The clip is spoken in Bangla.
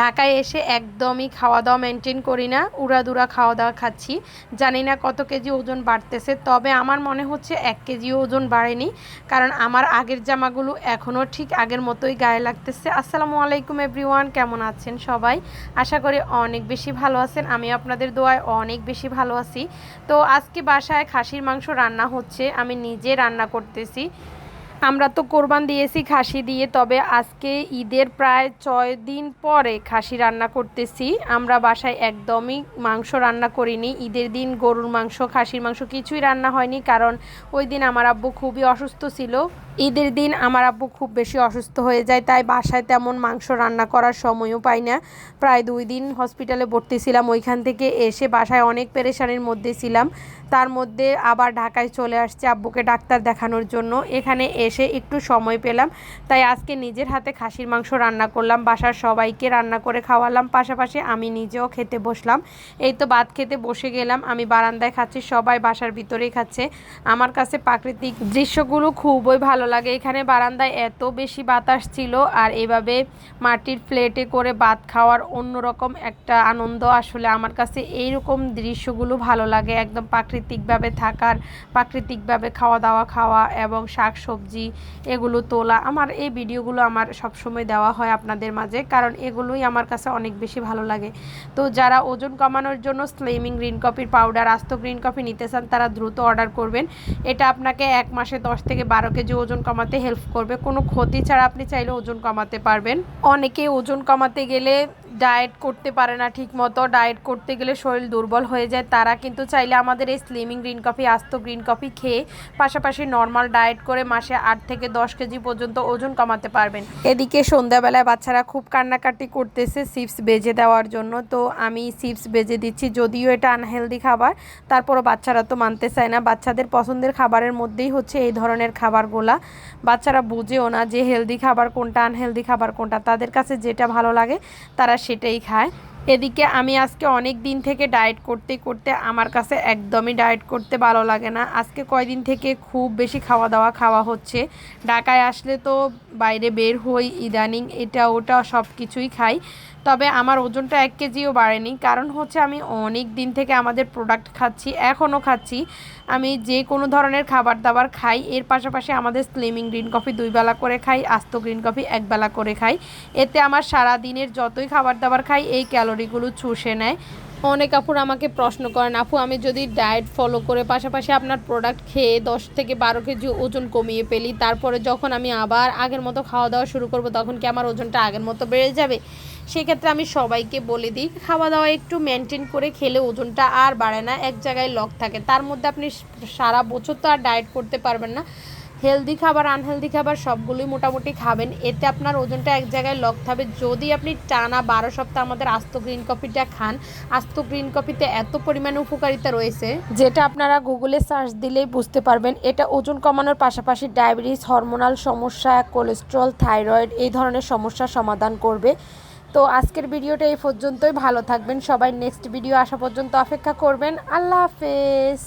ঢাকায় এসে একদমই খাওয়া দাওয়া মেনটেন করি না উড়াদুরা খাওয়া দাওয়া খাচ্ছি। জানি না কত কেজি ওজন বাড়তেছে, তবে আমার মনে হচ্ছে এক কেজিও ওজন বাড়েনি, কারণ আমার আগের জামাগুলো এখনও ঠিক আগের মতোই গায়ে লাগতেছে। আসসালামু আলাইকুম এভরিওয়ান কেমন আছেন সবাই? আশা করি অনেক বেশি ভালো আছেন, আমি আপনাদের দোয়ায় অনেক বেশি ভালো আছি। তো আজকে বাসায় খাসির মাংস রান্না হচ্ছে, আমি নিজে রান্না করতেছি। আমরা তো কোরবান দিয়েছি, খাসি দিয়ে, তবে আজকে ঈদের প্রায় ছয় দিন পরে খাসি রান্না করতেছি। আমরা বাসায় একদমই মাংস রান্না করিনি। ঈদের দিন গরুর মাংস, খাসির মাংস কিছুই রান্না হয়নি, কারণ ওই দিন আমার আব্বু খুবই অসুস্থ ছিল। ঈদের দিন আমার আব্বু খুব বেশি অসুস্থ হয়ে যায়, তাই বাসায় তেমন মাংস রান্না করার সময়ও পাই না। প্রায় দুই দিন হসপিটালে ভর্তি ছিলাম, ওইখান থেকে এসে বাসায় অনেক পেরেশানির মধ্যে ছিলাম। তার মধ্যে আবার ঢাকায় চলে আসছে আব্বুকে ডাক্তার দেখানোর জন্য। এখানে এসে একটু সময় পেলাম। তাই আজকে নিজের হাতে খাসির মাংস রান্না করলাম, বাসার সবাইকে রান্না করে খাওয়ালাম। পাশাপাশি আমি নিজেও খেতে বসলাম। এই তো ভাত খেতে বসে গেলাম। আমি বারান্দায় খাচ্ছি, সবাই বাসার ভিতরেই খাচ্ছে। আমার কাছে প্রাকৃতিক দৃশ্যগুলো খুবই ভালো ভালো লাগে। এখানে বারান্দায় এত বেশি বাতাস ছিল আর এভাবে মাটির প্লেটে করে ভাত খাওয়ার অন্যরকম একটা আনন্দ আসলে আমার কাছে এইরকম দৃশ্যগুলো ভালো লাগে। একদম প্রাকৃতিকভাবে থাকার, প্রাকৃতিকভাবে খাওয়া দাওয়া খাওয়া এবং শাক সবজি এগুলো তোলা। আমার এই ভিডিওগুলো আমার সবসময় দেওয়া হয় আপনাদের মাঝে, কারণ এগুলোই আমার কাছে অনেক বেশি ভালো লাগে। তো যারা ওজন কমানোর জন্য স্লিমিং গ্রিন কফির পাউডার আস্ত গ্রিন কফি নিতে চান, তারা দ্রুত অর্ডার করবেন। এটা আপনাকে এক মাসে দশ থেকে বারো কেজি ওজন কমাতে হেল্প করবে। কোনো ক্ষতি ছাড়া আপনি চাইলে ওজন কমাতে পারবেন। অনেকে ওজন কমাতে গেলে ডায়েট করতে পারে না ঠিক মতো ডায়েট করতে গেলে শরীর দুর্বল হয়ে যায়। তারা কিন্তু চাইলে আমাদের এই স্লিমিং গ্রিন কফি আস্ত গ্রিন কফি খেয়ে পাশাপাশি নর্মাল ডায়েট করে মাসে আট থেকে দশ কেজি পর্যন্ত ওজন কমাতে পারবেন। এদিকে সন্ধ্যাবেলায় বাচ্চারা খুব কান্নাকাটি করতেছে চিপস বেজে দেওয়ার জন্য। তো আমি চিপস বেজে দিচ্ছি, যদিও এটা আনহেলদি খাবার, তারপরও বাচ্চারা তো মানতে চায় না। বাচ্চাদের পছন্দের খাবারের মধ্যেই হচ্ছে এই ধরনের খাবারগুলা। বাচ্চারা বুঝেও না যে হেলদি খাবার কোনটা আনহেলদি খাবার কোনটা। তাদের কাছে যেটা ভালো লাগে, তারা সেটাই খায়। এদিকে আমি আজকে অনেক দিন থেকে ডায়েট করতে করতে আমার কাছে একদমই ডায়েট করতে ভালো লাগে না। আজকে কয়দিন থেকে খুব বেশি খাওয়া দাওয়া খাওয়া হচ্ছে। ঢাকায় আসলে তো বাইরে বের হই, ইদানিং এটা ওটা সব কিছুই খাই। তবে আমার ওজনটা এক কেজিও বাড়েনি। কারণ হচ্ছে আমি অনেক দিন থেকে আমাদের প্রোডাক্ট খাচ্ছি, এখনও খাচ্ছি। আমি যে কোনো ধরনের খাবার দাবার খাই, এর পাশাপাশি আমাদের স্লিমিং গ্রিন কফি দুই বেলা করে খাই, আস্ত গ্রিন কফি এক বেলা করে খাই। এতে আমার সারা দিনের যতই খাবার দাবার খাই, এই ক্যালোরিগুলো চুষে নেয়। অনেক আপুর আমাকে প্রশ্ন করেন, আপু, আমি যদি ডায়েট ফলো করে পাশাপাশি আপনার প্রোডাক্ট খেয়ে দশ থেকে বারো কেজি ওজন কমিয়ে ফেলি, তারপরে যখন আমি আবার আগের মতো খাওয়া দাওয়া শুরু করব, তখন কি আমার ওজনটা আগের মতো বেড়ে যাবে? সেক্ষেত্রে আমি সবাইকে বলে দিই, খাওয়া দাওয়া একটু মেনটেন করে খেলে ওজনটা আর বাড়ে না, এক জায়গায় লক থাকে। তার মধ্যে আপনি সারা বছর তো আর ডায়েট করতে পারবেন না। হেলদি খাবার আনহেলদি খাবার সবগুলোই মোটামুটি খাবেন। এতে আপনার ওজনটা এক জায়গায় লক থাকবে। যদি আপনি টানা বারো সপ্তাহ আমাদের আস্ত গ্রিন কফিটা খান, আস্ত গ্রিন কফিতে এত পরিমাণে উপকারিতা রয়েছে, যেটা আপনারা গুগলে সার্চ দিলেই বুঝতে পারবেন। এটা ওজন কমানোর পাশাপাশি ডায়াবেটিস হরমোনাল সমস্যা কোলেস্ট্রল থাইরয়েড এই ধরনের সমস্যার সমাধান করবে। তো আজকের ভিডিওটা এই পর্যন্তই। ভালো থাকবেন সবাই। নেক্সট ভিডিও আসা পর্যন্ত অপেক্ষা করবেন। আল্লাহ হাফেজ।